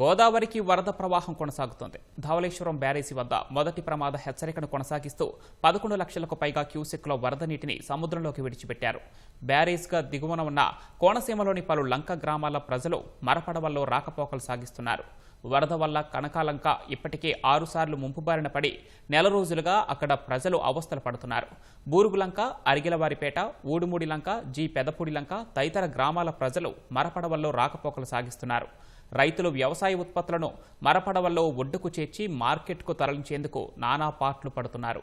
గోదావరికి వరద ప్రవాహం కొనసాగుతోంది. ధవలేశ్వరం బ్యారేజీ వద్ద మొదటి ప్రమాద హెచ్చరికను కొనసాగిస్తూ పదకొండు లక్షలకు పైగా క్యూసెక్లో వరద నీటిని సముద్రంలోకి విడిచిపెట్టారు. బ్యారేజ్గా దిగువన ఉన్న కోనసీమలోని పలు లంక గ్రామాల ప్రజలు మరపడవల్లో రాకపోకలు సాగిస్తున్నారు. వరద వల్ల కనకాలంక ఇప్పటికే ఆరుసార్లు ముంపు బారిన పడి నెల రోజులుగా అక్కడ ప్రజలు అవస్థలు పడుతున్నారు. బూరుగులంక అరిగిలవారిపేట ఊడుమూడి లంక జీ పెదపూడి లంక తదితర గ్రామాల ప్రజలు మరపడవల్లో రాకపోకలు సాగిస్తున్నారు. రైతులు వ్యవసాయ ఉత్పత్తులను మరపడవల్లో ఒడ్డుకు చేర్చి మార్కెట్కు తరలించేందుకు నానా పాట్లు పడుతున్నారు.